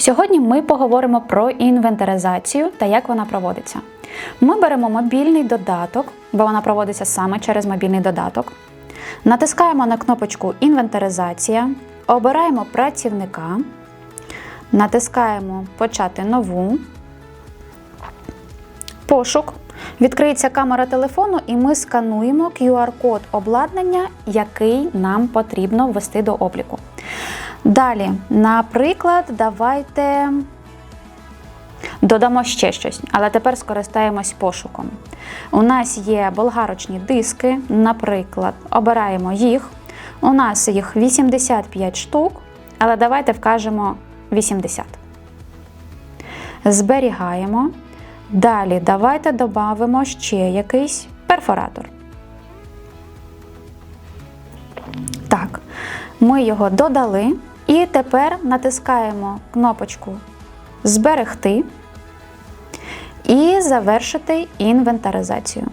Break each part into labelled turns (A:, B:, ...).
A: Сьогодні ми поговоримо про інвентаризацію та як вона проводиться. Ми беремо мобільний додаток, бо вона проводиться саме через мобільний додаток. Натискаємо на кнопочку Інвентаризація, обираємо працівника, натискаємо Почати нову, пошук. Відкриється камера телефону, і ми скануємо QR-код обладнання, який нам потрібно ввести до обліку. Далі, наприклад, давайте додамо ще щось, але тепер скористаємось пошуком. У нас є болгарочні диски, наприклад, обираємо їх. У нас їх 85 штук, але давайте вкажемо 80. Зберігаємо. Далі давайте додамо ще якийсь перфоратор. Так, ми його додали. І тепер натискаємо кнопочку Зберегти і завершити інвентаризацію.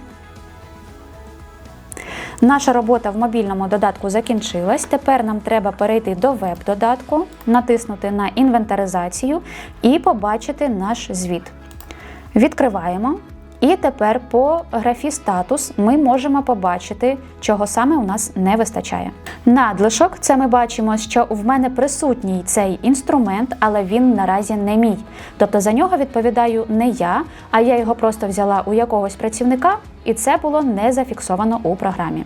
A: Наша робота в мобільному додатку закінчилась. Тепер нам треба перейти до веб-додатку, натиснути на інвентаризацію і побачити наш звіт. Відкриваємо. І тепер по графі статус ми можемо побачити, чого саме у нас не вистачає. Надлишок це ми бачимо, що в мене присутній цей інструмент, але він наразі не мій. Тобто за нього відповідаю не я, а я його просто взяла у якогось працівника, і це було не зафіксовано у програмі.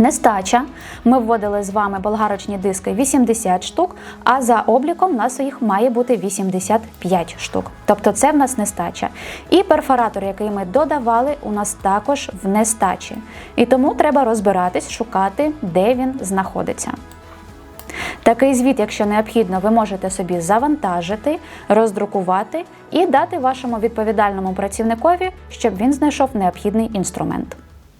A: Нестача. Ми вводили з вами болгарочні диски 80 штук, а за обліком у нас їх має бути 85 штук. Тобто це в нас нестача. І перфоратор, який ми додавали, у нас також в нестачі. І тому треба розбиратись, шукати, де він знаходиться. Такий звіт, якщо необхідно, ви можете собі завантажити, роздрукувати і дати вашому відповідальному працівникові, щоб він знайшов необхідний інструмент.